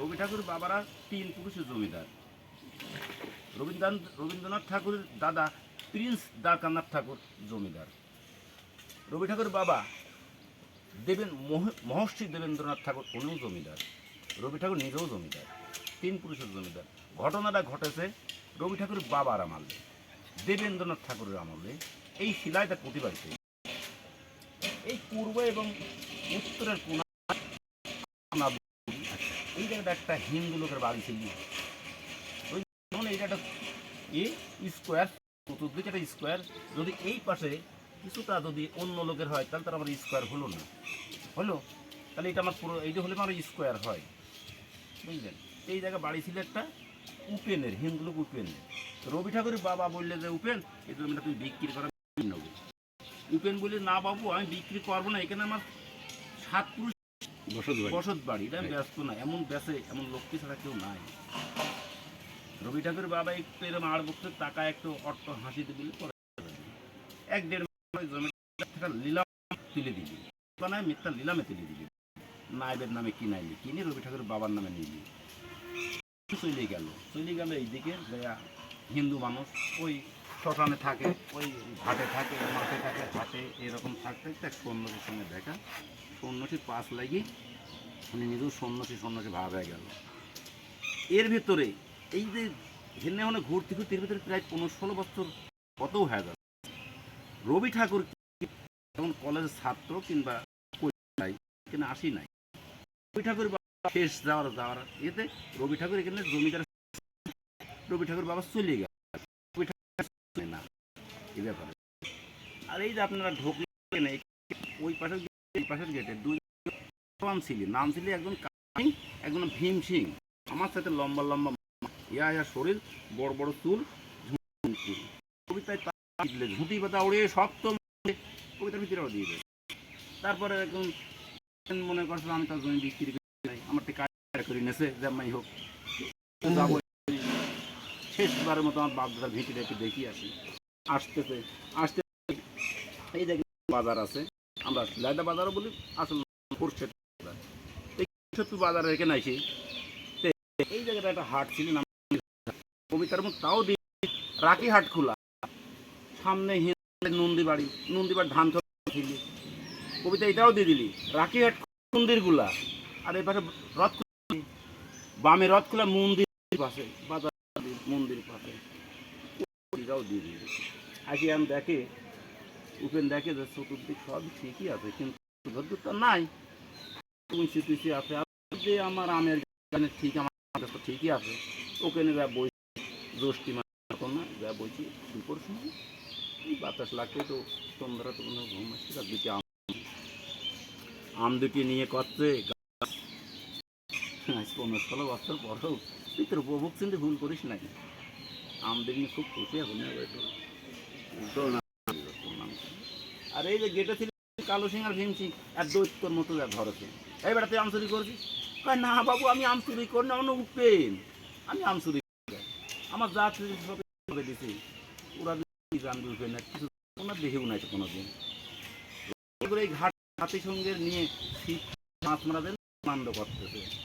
রবি ঠাকুর বাবারা তিন পুরুষের জমিদার। রবীন্দ্রনাথ রবীন্দ্রনাথ ঠাকুরের দাদা, প্রিন্স দ্বারকানাথ ঠাকুর জমিদার। রবি ঠাকুর বাবা দেবেন, মহ- মহর্ষি দেবেন্দ্রনাথ ঠাকুর উনিও জমিদার। রবি ঠাকুর নিজেও জমিদার, তিন পুরুষের জমিদার। ঘটনাটা ঘটেছে রবি ঠাকুরের বাবার আমলে, দেবেন্দ্রনাথ ঠাকুরের আমলে। এই শিলায় তার প্রতিবাদিত। এই পূর্ব এবং উত্তরের কোনা এই জায়গাটা একটা হিন্দু লোকের বাড়ি ছিল। ওই এইটা একটা এ স্কোয়ার চতুর্দিকে স্কোয়ার যদি এই পাশে কিছুটা যদি অন্য লোকের হয়, তাহলে তার আমার স্কোয়ার হলো না। হলো? তাহলে এটা আমার পুরো এইটা হলে আমার স্কোয়ার হয়। বুঝলেন? এই জায়গায় বাড়ি ছিল একটা উপেনের হিন্দু লোক উপেনের। রবি ঠাকুরের বাবা বললে যে, উপেন, এই জমিটা তুই বিক্রি করা উপেন বলে না বাবু, আমি বিক্রি করব না। এখানে আমার সাত পুরুষ বসত বাড়ি এটা ব্যস্ত না এমন বেসে এমন লক্ষ্মী ছাড়া কেউ নাই। রবি ঠাকুর বাবা একটু এরকম আর বক্ত টাকা একটু অর্থ হাসি দিবি পরে এক দেড় মাস জমিটা লীলা তুলে দিবি। বানায় মিথ্যা লীলামে তুলে দিবি। নাইবের নামে কিনাইলি কিনে রবি ঠাকুর বাবার নামে নিবি? চলে গেল। চলে গেল এইদিকে হিন্দু মানুষ ওই শ্মশানে থাকে, ওই ঘাটে থাকে, মাঠে থাকে, ঘাটে এরকম থাকতে এক সন্ন্যাসীর সঙ্গে দেখা। সন্ন্যাসীর পাশ লাগি উনি নিজেও সন্ন্যাসী সন্ন্যাসী ভাব হয়ে গেল। এর ভেতরে, এই যে হেনে হনে ঘুরতে ঘুরতে এর ভিতরে প্রায় পনেরো ষোলো বছর কত হয়ে গেল। রবি ঠাকুর যেমন কলেজের ছাত্র কিংবা এখানে আসি নাই। রবি ঠাকুর শেষ যাওয়ার যাওয়ার এতে রবি ঠাকুর এখানে জমিদার, রবি ঠাকুর বাবা চলে গেল। না এই ব্যাপারে। আর এই যে আপনারা ঢুকলেন ওই পাশের এই পাশের গেটে ছিল নাম ছিল একজন একজন ভীম সিং আমার সাথে লম্বা লম্বা ইয়া ইয়া শরীর, বড় বড় চুল কবিতায় ঝুঁটি পাতা উড়ে সব তো কবিতার ভিতরে দিয়ে দেবে তারপরে একজন মনে করছে আমি তার জমি বিক্রি করি আমার কাজ করে নেছে জামাই হোক। যাব শেষবারের মতো আমার বাপ দাদার ভিতরে একটু দেখি আসি। আসতেছে, আসতে এই দেখি বাজার আছে, আমরা লাইদা বাজারও বলি, আসলে সত্যি আসি, তে এই জায়গাটা একটা হাট কবিতার মধ্যে তাও দিই রাখি হাট খোলা। সামনে নন্দী বাড়ি নন্দী বাড়ি ধান ছিল। কবিতা এটাও দিয়ে দিলি, রাখি হাট মন্দিরগুলা। আর পাশে রথ বামে রথ খোলা মন্দির পাশে বাজার মন্দির পাশে এটাও দিয়ে আমি দেখে, উপেন দেখে যে চতুর্দিক সব ঠিকই আছে, কিন্তু ধরতে নাই। টুচু আছে যে আমার আমের গানে ঠিক আমার ঠিকই আছে। ওখানে যা বই, জ্যৈষ্ঠী মাস না, যা বইছি সময় বাতাস লাগতে তো তো কোনো ঘুম আসছে আম আম দুটি নিয়ে করছে। তুই তোর উপভোগ চিনতে ভুল করিস নাকি? আম দেখলে খুব খুশি এখন আর এই যে গেটে ছিল কালো সিং আর ভীম আর দৈত্যর মতো ধরেছে এই বেটা, তুই আম চুরি করছিস না বাবু, আমি আম চুরি করি না, অন্য আমি আম চুরি আমার যা চুরি সব দিছি। ওরা জানবে আর কিছু ওনার দেখেও নাই তো কোনোদিন। এগুলো এই ঘাট হাতি সঙ্গে নিয়ে শীত মাছ মারা দেন করতেছে।